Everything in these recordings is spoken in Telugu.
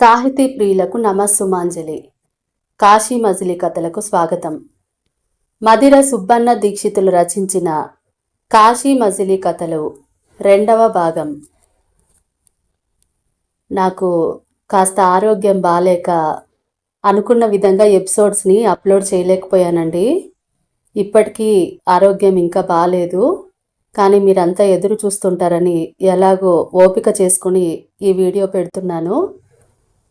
సాహితీ ప్రియులకు నమస్సుమాంజలి. కాశీ మజిలీ కథలకు స్వాగతం. మదిర సుబ్బన్న దీక్షితులు రచించిన కాశీ మజిలీ కథలు రెండవ భాగం. నాకు కాస్త ఆరోగ్యం బాలేక అనుకున్న విధంగా ఎపిసోడ్స్ని అప్లోడ్ చేయలేకపోయానండి. ఇప్పటికీ ఆరోగ్యం ఇంకా బాగాలేదు కానీ మీరంతా ఎదురు చూస్తుంటారని ఎలాగో ఓపిక చేసుకుని ఈ వీడియో పెడుతున్నాను.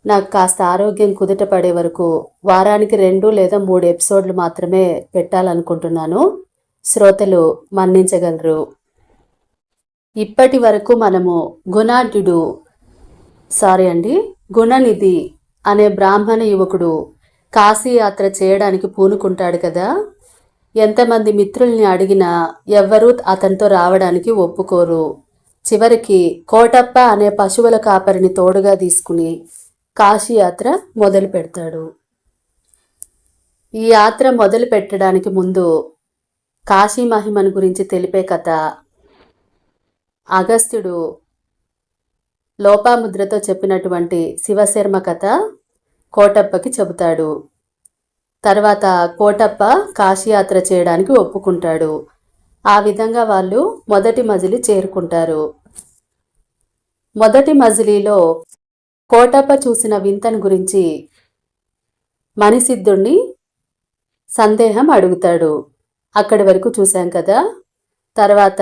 నాకు కాస్త ఆరోగ్యం కుదుట పడే వరకు వారానికి రెండు లేదా మూడు ఎపిసోడ్లు మాత్రమే పెట్టాలనుకుంటున్నాను. శ్రోతలు మన్నించగలరు. ఇప్పటి వరకు మనము గుణాఢ్యుడు సారీ అండి గుణనిధి అనే బ్రాహ్మణ యువకుడు కాశీయాత్ర చేయడానికి పూనుకుంటాడు కదా. ఎంతమంది మిత్రుల్ని అడిగినా ఎవ్వరూ అతనితో రావడానికి ఒప్పుకోరు. చివరికి కోటప్ప అనే పశువుల కాపరిని తోడుగా తీసుకుని కాశీయాత్ర మొదలు పెడతాడు. ఈ యాత్ర మొదలు పెట్టడానికి ముందు కాశీ మహిమను గురించి తెలిపే కథ. అగస్త్యుడు లోపాముద్రతో చెప్పినటువంటి శివశర్మ కథ కోటప్పకి చెబుతాడు. తర్వాత కోటప్ప కాశీయాత్ర చేయడానికి ఒప్పుకుంటాడు. ఆ విధంగా వాళ్ళు మొదటి మజిలీ చేరుకుంటారు. మొదటి మజిలీలో కోటప్ప చూసిన వింతను గురించి మణిసిద్ధుణ్ణి సందేహం అడుగుతాడు. అక్కడి వరకు చూశాం కదా? తర్వాత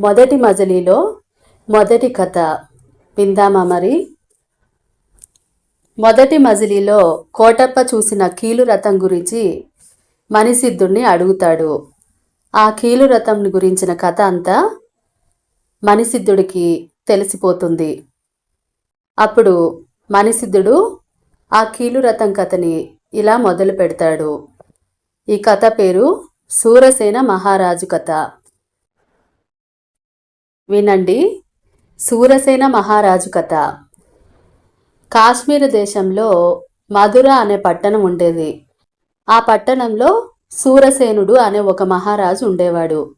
మొదటి మజలీలో మొదటి కథ. విందామా మరి? మొదటి మజిలీలో కోటప్ప చూసిన కీలు రథం గురించి మణిసిద్ధుణ్ణి అడుగుతాడు. ఆ కీలు రథం గురించిన కథ అంతా మణిసిద్ధుడికి తెలిసిపోతుంది. అప్పుడు మణిసిద్ధుడు ఆ కీలు రథం కథని ఇలా మొదలు పెడతాడు. ఈ కథ పేరు సూరసేన మహారాజు కథ. వినండి. సూరసేన మహారాజు కథ. కాశ్మీర్ దేశంలో మధుర అనే పట్టణం ఉండేది. ఆ పట్టణంలో సూరసేనుడు అనే ఒక మహారాజు ఉండేవాడు.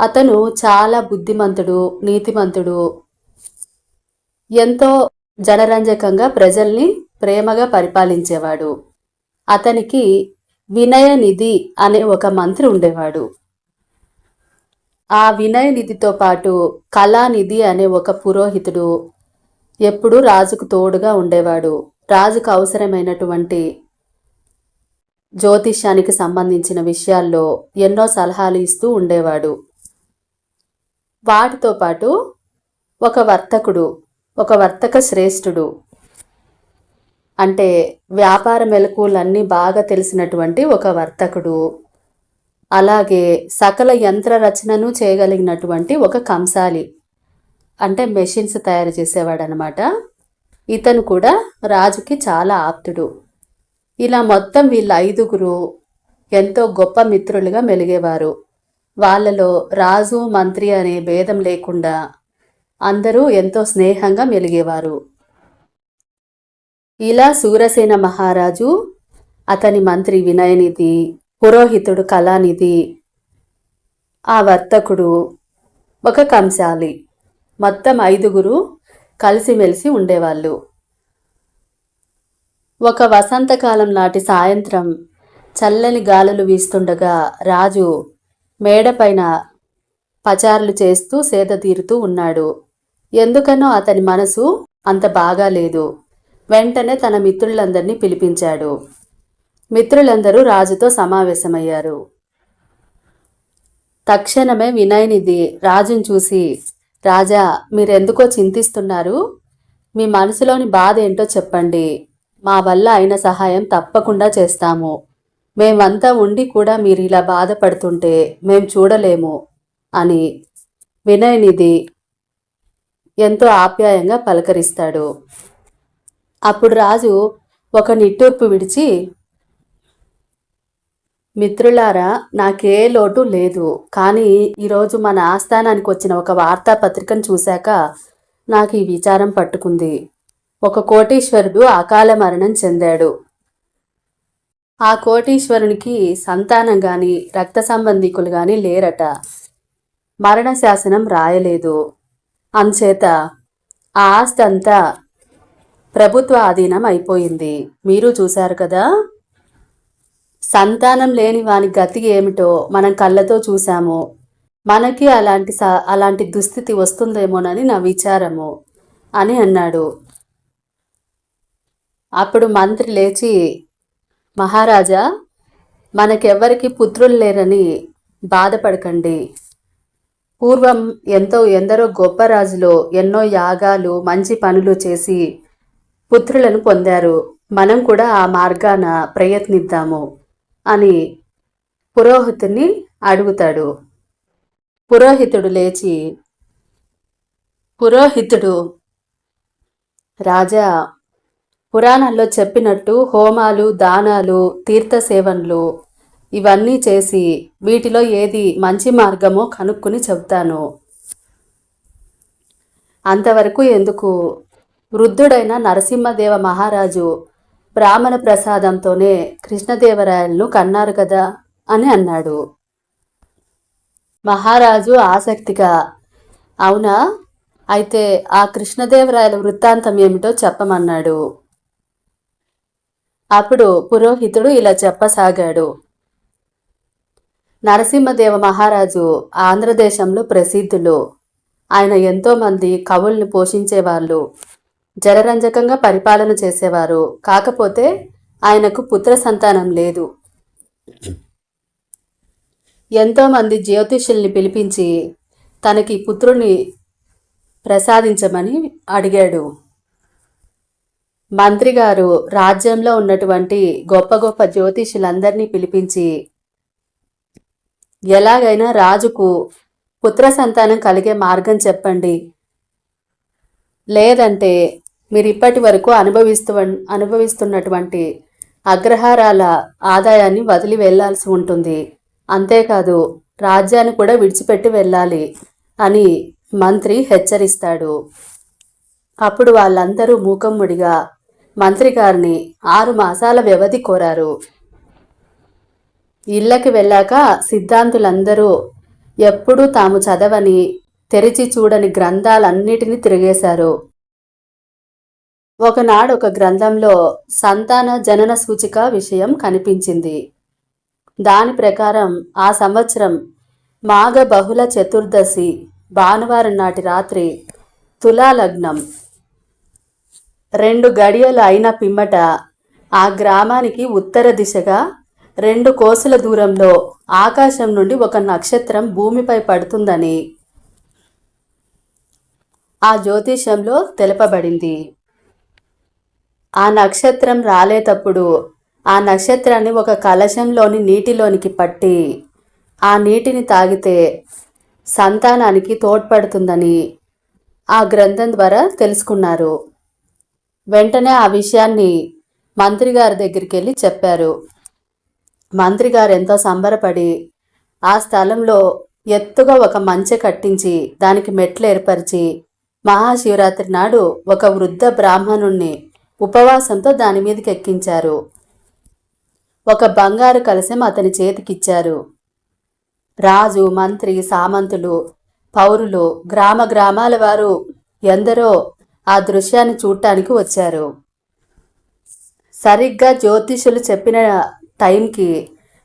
అతను చాలా బుద్ధిమంతుడు నీతిమంతుడు. ఎంతో జనరంజకంగా ప్రజల్ని ప్రేమగా పరిపాలించేవాడు. అతనికి వినయ నిధి అనే ఒక మంత్రి ఉండేవాడు. ఆ వినయ నిధితో పాటు కళానిధి అనే ఒక పురోహితుడు ఎప్పుడూ రాజుకు తోడుగా ఉండేవాడు. రాజుకు అవసరమైనటువంటి జ్యోతిష్యానికి సంబంధించిన విషయాల్లో ఎన్నో సలహాలు ఇస్తూ ఉండేవాడు. వాటితో పాటు ఒక వర్తకుడు ఒక వర్తక శ్రేష్ఠుడు. అంటే వ్యాపార మెలకువలన్నీ బాగా తెలిసినటువంటి ఒక వర్తకుడు. అలాగే సకల యంత్ర రచనను చేయగలిగినటువంటి ఒక కంసాలి. అంటే మెషిన్స్ తయారు చేసేవాడు అనమాట ఇతను కూడా రాజుకి చాలా ఆప్తుడు. ఇలా మొత్తం వీళ్ళ ఐదుగురు ఎంతో గొప్ప మిత్రులుగా మెలిగేవారు. వాళ్ళలో రాజు మంత్రి అనే భేదం లేకుండా అందరూ ఎంతో స్నేహంగా మెలిగేవారు. ఇలా సూరసేన మహారాజు అతని మంత్రి వినయనిధి పురోహితుడు కళానిధి ఆ వర్తకుడు ఒక కంశాలి మొత్తం ఐదుగురు కలిసిమెలిసి ఉండేవాళ్ళు. ఒక వసంతకాలం నాటి సాయంత్రం చల్లని గాలులు వీస్తుండగా రాజు మేడపైన పచారులు చేస్తూ సేద తీరుతూ ఉన్నాడు. ఎందుకనో అతని మనసు అంత బాగాలేదు వెంటనే తన మిత్రులందరినీ పిలిపించాడు. మిత్రులందరూ రాజుతో సమావేశమయ్యారు. తక్షణమే వినయనిధి రాజును చూసి రాజా మీరెందుకో చింతిస్తున్నారు? మీ మనసులోని బాధ ఏంటో చెప్పండి. మా వల్ల అయిన సహాయం తప్పకుండా చేస్తాము. మేమంతా ఉండి కూడా మీరు ఇలా బాధపడుతుంటే మేం చూడలేము అని. వినయనిధి ఎంతో ఆప్యాయంగా పలకరిస్తాడు. అప్పుడు రాజు ఒక నిట్టూర్పు విడిచి మిత్రులారా నాకే లోటు లేదు. కానీ ఈరోజు మన ఆస్థానానికి వచ్చిన ఒక వార్తాపత్రికను చూశాక నాకు ఈ విచారం పట్టుకుంది. ఒక కోటీశ్వరుడు అకాల మరణం చెందాడు. ఆ కోటీశ్వరునికి సంతానం గాని రక్త సంబంధికులు గాని లేరట. మరణ శాసనం రాయలేదు. అంచేత ఆ ఆస్తి అంతా ప్రభుత్వ ఆధీనం అయిపోయింది మీరు చూశారు కదా? సంతానం లేని వాని గతి ఏమిటో మనం కళ్ళతో చూశాము. మనకి అలాంటి సా అలాంటి దుస్థితి వస్తుందేమోనని నా విచారము అని అన్నాడు. అప్పుడు మంత్రి లేచి మహారాజా మనకెవ్వరికి పుత్రులు లేరని బాధపడకండి. పూర్వం ఎంతో ఎందరో గొప్ప రాజులు ఎన్నో యాగాలు మంచి పనులు చేసి పుత్రులను పొందారు. మనం కూడా ఆ మార్గాన ప్రయత్నిద్దాము అని పురోహితుని అడుగుతాడు. పురోహితుడు లేచి పురోహితుడు రాజా పురాణాల్లో చెప్పినట్టు హోమాలు దానాలు తీర్థ సేవన్లు ఇవన్నీ చేసి వీటిలో ఏది మంచి మార్గమో కనుక్కుని చెప్తాను అంతవరకు ఎందుకు? వృద్ధుడైన నరసింహదేవ మహారాజు బ్రాహ్మణ ప్రసాదంతోనే కృష్ణదేవరాయలను కన్నారు కదా అని అన్నాడు. మహారాజు ఆసక్తిగా అవునా? అయితే ఆ కృష్ణదేవరాయల వృత్తాంతం ఏమిటో చెప్పమన్నాడు. అప్పుడు పురోహితుడు ఇలా చెప్పసాగాడు. నరసింహదేవ మహారాజు ఆంధ్రదేశంలో ప్రసిద్ధులు. ఆయన ఎంతోమంది కవుల్ని పోషించేవాళ్ళు. జలరంజకంగా పరిపాలన చేసేవారు. కాకపోతే ఆయనకు పుత్ర సంతానం లేదు. ఎంతోమంది జ్యోతిష్యుల్ని పిలిపించి తనకి పుత్రుని ప్రసాదించమని అడిగాడు. మంత్రి గారు రాజ్యంలో ఉన్నటువంటి గొప్ప గొప్ప జ్యోతిష్యులందరినీ పిలిపించి ఎలాగైనా రాజుకు పుత్ర సంతానం కలిగే మార్గం చెప్పండి. లేదంటే మీరు ఇప్పటి వరకు అనుభవిస్తు అనుభవిస్తున్నటువంటి అగ్రహారాల ఆదాయాన్ని వదిలి వెళ్ళాల్సి ఉంటుంది. అంతేకాదు రాజ్యాన్ని కూడా విడిచిపెట్టి వెళ్ళాలి అని మంత్రి హెచ్చరిస్తాడు. అప్పుడు వాళ్ళందరూ మూకమ్ముడిగా మంత్రి గారిని ఆరు మాసాల వ్యవధి కోరారు. ఇళ్ళకి వెళ్ళాక సిద్ధాంతులందరూ ఎప్పుడూ తాము చదవని తెరిచి చూడని గ్రంథాలన్నిటినీ తిరిగేశారు. ఒకనాడు ఒక గ్రంథంలో సంతాన జనన సూచిక విషయం కనిపించింది. దాని ప్రకారం ఆ సంవత్సరం మాఘ బహుళ చతుర్దశి భానువారం నాటి రాత్రి తులాలగ్నం. రెండు గడియలు అయిన పిమ్మట ఆ గ్రామానికి ఉత్తర దిశగా రెండు కోసుల దూరంలో ఆకాశం నుండి ఒక నక్షత్రం భూమిపై పడుతుందని ఆ జ్యోతిషంలో తెలపబడింది. ఆ నక్షత్రం రాలేటప్పుడు ఆ నక్షత్రాన్ని ఒక కలశంలోని నీటిలోనికి పట్టి ఆ నీటిని తాగితే సంతానానికి తోడ్పడుతుందని ఆ గ్రంథం ద్వారా తెలుసుకున్నారు. వెంటనే ఆ విషయాన్ని మంత్రి గారి దగ్గరికి వెళ్ళి చెప్పారు. మంత్రి గారు ఎంతో సంబరపడి ఆ స్థలంలో ఎత్తుగా ఒక మంచె కట్టించి దానికి మెట్లు ఏర్పరిచి మహాశివరాత్రి నాడు ఒక వృద్ధ బ్రాహ్మణుణ్ణి ఉపవాసంతో దాని మీదకి ఎక్కించారు. ఒక బంగారు కలశం అతని చేతికిచ్చారు. రాజు మంత్రి సామంతులు పౌరులు గ్రామ గ్రామాల వారు ఎందరో ఆ దృశ్యాన్ని చూడటానికి వచ్చారు. సరిగ్గా జ్యోతిషులు చెప్పిన టైంకి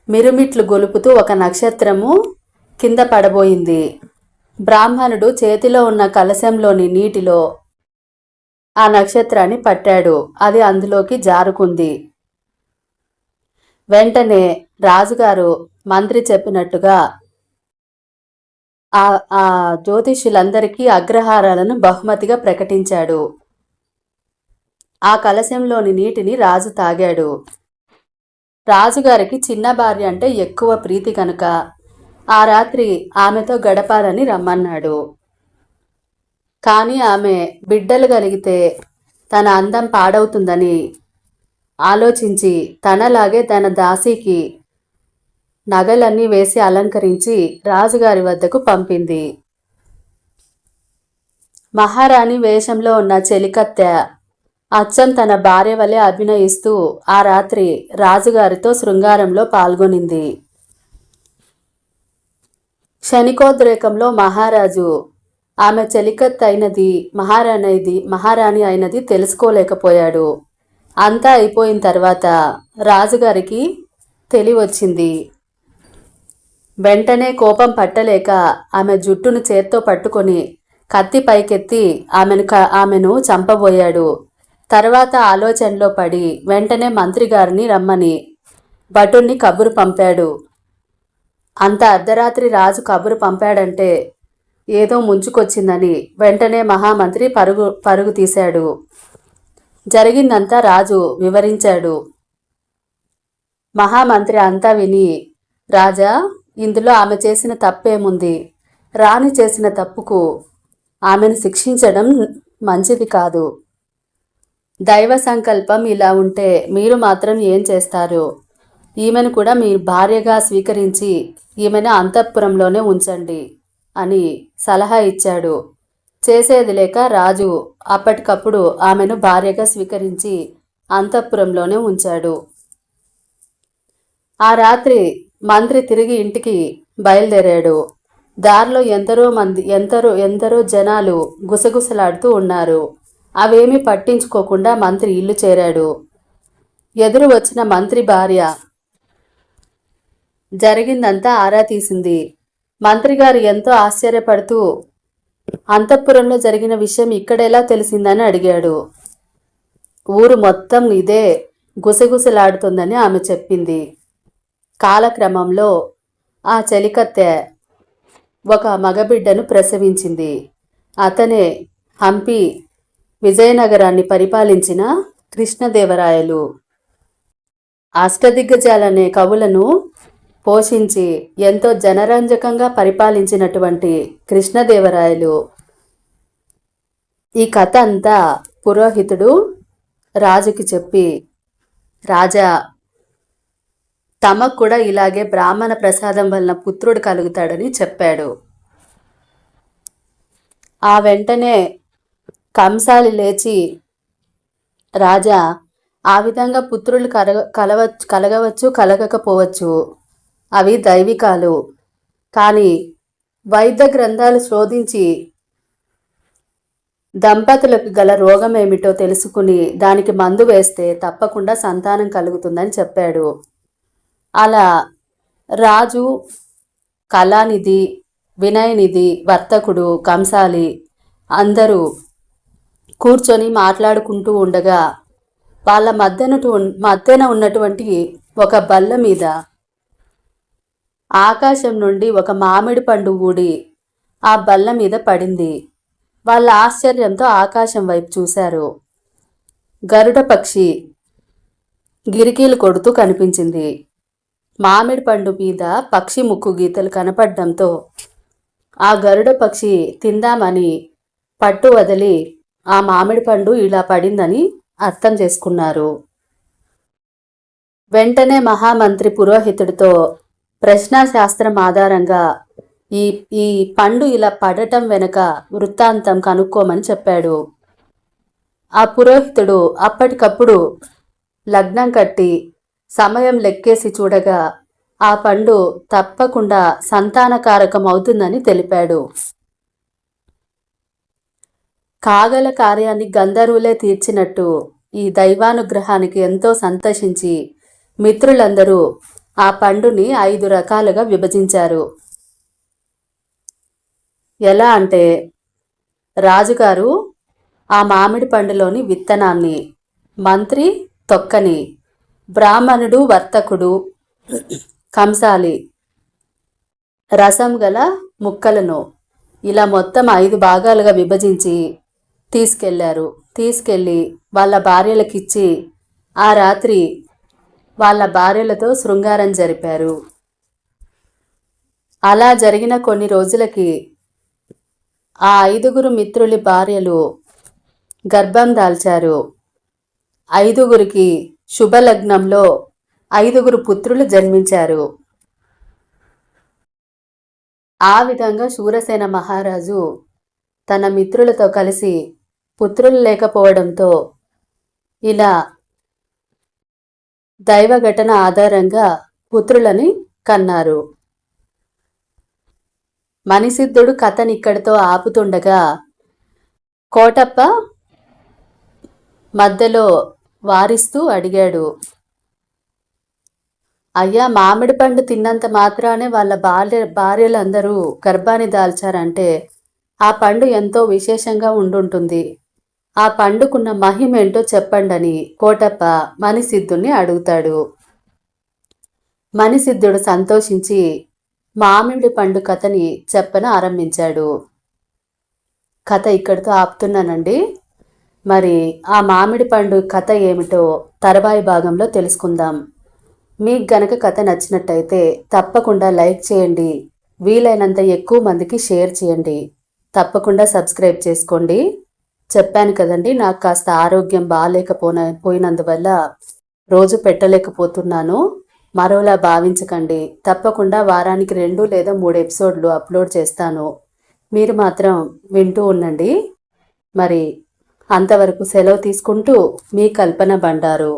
మిరుమిట్లు గొలుపుతూ ఒక నక్షత్రము కింద పడబోయింది. బ్రాహ్మణుడు చేతిలో ఉన్న కలశంలోని నీటిలో ఆ నక్షత్రాన్ని పట్టాడు. అది అందులోకి జారుకుంది. వెంటనే రాజుగారు మంత్రి చెప్పినట్టుగా ఆ జ్యోతిష్యులందరికీ అగ్రహారాలను బహుమతిగా ప్రకటించాడు. ఆ కలశంలోని నీటిని రాజు తాగాడు. రాజుగారికి చిన్న భార్య అంటే ఎక్కువ ప్రీతి కనుక. ఆ రాత్రి ఆమెతో గడపాలని రమ్మన్నాడు. కానీ ఆమె బిడ్డలు కలిగితే తన అందం పాడవుతుందని ఆలోచించి తనలాగే తన దాసీకి నగలన్నీ వేసి అలంకరించి రాజుగారి వద్దకు పంపింది. మహారాణి వేషంలో ఉన్న చెలికత్తె అచ్చం తన భార్య వలె అభినయిస్తూ ఆ రాత్రి రాజుగారితో శృంగారంలో పాల్గొనింది. క్షణికోద్రేకంలో మహారాజు ఆమె చెలికత్ అయినది మహారాణి మహారాణి అయినది తెలుసుకోలేకపోయాడు. అంతా అయిపోయిన తర్వాత రాజుగారికి తెలివచ్చింది. వెంటనే కోపం పట్టలేక ఆమె జుట్టును చేత్తో పట్టుకొని కత్తి పైకెత్తి ఆమెను ఆమెను చంపబోయాడు. తర్వాత ఆలోచనలో పడి వెంటనే మంత్రి గారిని రమ్మని భటుణ్ణి కబురు పంపాడు. అంత అర్ధరాత్రి రాజు కబురు పంపాడంటే ఏదో ముంచుకొచ్చిందని వెంటనే మహామంత్రి పరుగు పరుగు తీశాడు. జరిగిందంతా రాజు వివరించాడు. మహామంత్రి అంతా విని రాజా ఇందులో ఆమె చేసిన తప్పేముంది? రాణి చేసిన తప్పుకు ఆమెను శిక్షించడం మంచిది కాదు. దైవ సంకల్పం ఇలా ఉంటే మీరు మాత్రం ఏం చేస్తారు? ఈమెను కూడా మీ భార్యగా స్వీకరించి ఈమెను అంతఃపురంలోనే ఉంచండి అని సలహా ఇచ్చాడు. చేసేది లేక రాజు అప్పటికప్పుడు ఆమెను భార్యగా స్వీకరించి అంతఃపురంలోనే ఉంచాడు. ఆ రాత్రి మంత్రి తిరిగి ఇంటికి బయలుదేరాడు. దారిలో ఎందరో మంది ఎందరో ఎందరో జనాలు గుసగుసలాడుతూ ఉన్నారు. అవేమీ పట్టించుకోకుండా మంత్రి ఇల్లు చేరాడు. ఎదురు వచ్చిన మంత్రి భార్య జరిగిందంతా ఆరా తీసింది. మంత్రి గారు ఎంతో ఆశ్చర్యపడుతూ అంతఃపురంలో జరిగిన విషయం ఇక్కడెలా తెలిసిందని అడిగాడు. ఊరు మొత్తం ఇదే గుసగుసలాడుతుందని ఆమె చెప్పింది. కాలక్రమంలో ఆ చెలికత్తె ఒక మగబిడ్డను ప్రసవించింది. అతనే హంపి విజయనగరాన్ని పరిపాలించిన కృష్ణదేవరాయలు. అష్టదిగ్గజాలనే కవులను పోషించి ఎంతో జనరంజకంగా పరిపాలించినటువంటి కృష్ణదేవరాయలు. ఈ కథ అంతా పురోహితుడు రాజుకి చెప్పి రాజా తమకు కూడా ఇలాగే బ్రాహ్మణ ప్రసాదం వలన పుత్రుడు కలుగుతాడని చెప్పాడు. ఆ వెంటనే కంసాలి లేచి రాజా ఆ విధంగా పుత్రులు కలగ కలవ కలగవచ్చు కలగకపోవచ్చు. అవి దైవికాలు. కానీ వైద్య గ్రంథాలు శోధించి దంపతులకు గల రోగం ఏమిటో తెలుసుకుని దానికి మందు వేస్తే తప్పకుండా సంతానం కలుగుతుందని చెప్పాడు. అలా రాజు కళానిధి వినయనిధి వర్తకుడు కంసాలి అందరూ కూర్చొని మాట్లాడుకుంటూ ఉండగా వాళ్ళ మధ్యనటు మధ్యన ఉన్నటువంటి ఒక బల్ల మీద ఆకాశం నుండి ఒక మామిడి పండు ఊడి ఆ బల్ల మీద పడింది. వాళ్ళ ఆశ్చర్యంతో ఆకాశం వైపు చూశారు. గరుడ పక్షి గిరికీలు కొడుతూ కనిపించింది. మామిడి పండు మీద పక్షి ముక్కు గీతలు కనపడడంతో ఆ గరుడ పక్షి తిందామని పట్టు వదిలి ఆ మామిడి పండు ఇలా పడిందని అర్థం చేసుకున్నారు. వెంటనే మహామంత్రి పురోహితుడితో ప్రశ్నాశాస్త్రం ఆధారంగా ఈ ఈ పండు ఇలా పడటం వెనుక వృత్తాంతం కనుక్కోమని చెప్పాడు. ఆ పురోహితుడు అప్పటికప్పుడు లగ్నం కట్టి సమయం లెక్కేసి చూడగా ఆ పండు తప్పకుండా సంతానకారకం అవుతుందని తెలిపాడు. కాగల కార్యాన్ని గంధర్వులే తీర్చినట్టు ఈ దైవానుగ్రహానికి ఎంతో సంతోషించి మిత్రులందరూ ఆ పండుని ఐదు రకాలుగా విభజించారు. ఎలా అంటే రాజుగారు ఆ మామిడి పండులోని విత్తనాన్ని మంత్రి తొక్కని బ్రాహ్మణుడు వర్తకుడు కంసాలి రసం గల ముక్కలను ఇలా మొత్తం ఐదు భాగాలుగా విభజించి తీసుకెళ్ళారు. తీసుకెళ్ళి వాళ్ళ భార్యలకిచ్చి ఆ రాత్రి వాళ్ళ భార్యలతో శృంగారం జరిపారు. అలా జరిగిన కొన్ని రోజులకి ఆ ఐదుగురు మిత్రులి భార్యలు గర్భం దాల్చారు. ఐదుగురికి శుభలగ్నంలో ఐదుగురు పుత్రులు జన్మించారు. ఆ విధంగా శూరసేన మహారాజు తన మిత్రులతో కలిసి పుత్రులు లేకపోవడంతో ఇలా దైవ ఘటన ఆధారంగా పుత్రులని కన్నారు. మణిసిద్ధుడు కథనిక్కడితో ఆపుతుండగా కోటప్ప మధ్యలో వారిస్తూ అడిగాడు అయ్యా మామిడి పండు తిన్నంత మాత్రానే వాళ్ళ బాల్య భార్యలందరూ గర్భాన్ని దాల్చారంటే ఆ పండు ఎంతో విశేషంగా ఉండుంటుంది. ఆ పండుకున్న మహిమేంటో చెప్పండని కోటప్ప మణిసిద్ధుణ్ణి అడుగుతాడు. మణిసిద్ధుడు సంతోషించి మామిడి పండు కథని చెప్పన ఆరంభించాడు. కథ ఇక్కడితో ఆపుతున్నానండి. మరి ఆ మామిడి పండు కథ ఏమిటో తర్వాయి భాగంలో తెలుసుకుందాం. మీకు గనక కథ నచ్చినట్టయితే తప్పకుండా లైక్ చేయండి. వీలైనంత ఎక్కువ మందికి షేర్ చేయండి. తప్పకుండా సబ్స్క్రైబ్ చేసుకోండి. చెప్పాను కదండి నాకు కాస్త ఆరోగ్యం బాగాలేకపోయిన పోయినందువల్ల రోజు పెట్టలేకపోతున్నాను. మరోలా భావించకండి. తప్పకుండా వారానికి రెండు లేదా మూడు ఎపిసోడ్లు అప్లోడ్ చేస్తాను. మీరు మాత్రం వింటూ ఉండండి. మరి అంతవరకు సెలవు తీసుకుంటూ మీ కల్పన బండారు.